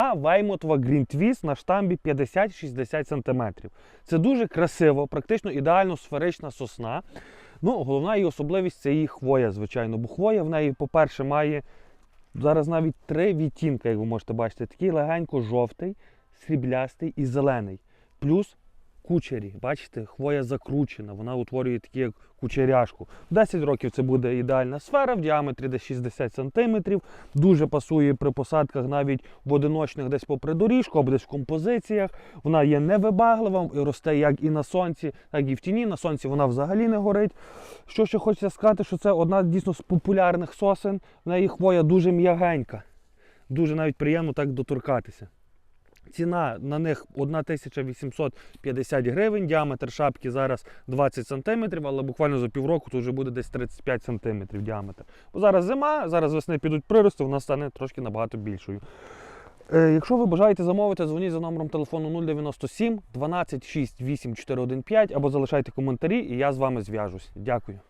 А Веймотова Green Twist на штамбі 50-60 см. Це дуже красиво, практично ідеально сферична сосна. Ну, головна її особливість це її хвоя, звичайно. Бо хвоя в неї, по-перше, має зараз навіть три відтінки, як ви можете бачити. Такий легенько жовтий, сріблястий і зелений. Плюс кучері. Бачите, хвоя закручена, вона утворює такі як кучеряшку. 10 років це буде ідеальна сфера в діаметрі десь 60 см. Дуже пасує при посадках навіть в одиночних десь попри доріжку, або десь в композиціях. Вона є невибаглива і росте як і на сонці, так і в тіні. На сонці вона взагалі не горить. Що ще хочеться сказати, що це одна дійсно з популярних сосен. В неї хвоя дуже м'ягенька. Дуже навіть приємно так доторкатися. Ціна на них 1850 гривень, діаметр шапки зараз 20 см, але буквально за півроку то вже буде десь 35 см діаметр. Бо зараз зима, зараз весни підуть прирости, вона стане трошки набагато більшою. Е, якщо ви бажаєте замовити, дзвоніть за номером телефону 097 12 6 8 415 або залишайте коментарі, і я з вами зв'яжусь. Дякую.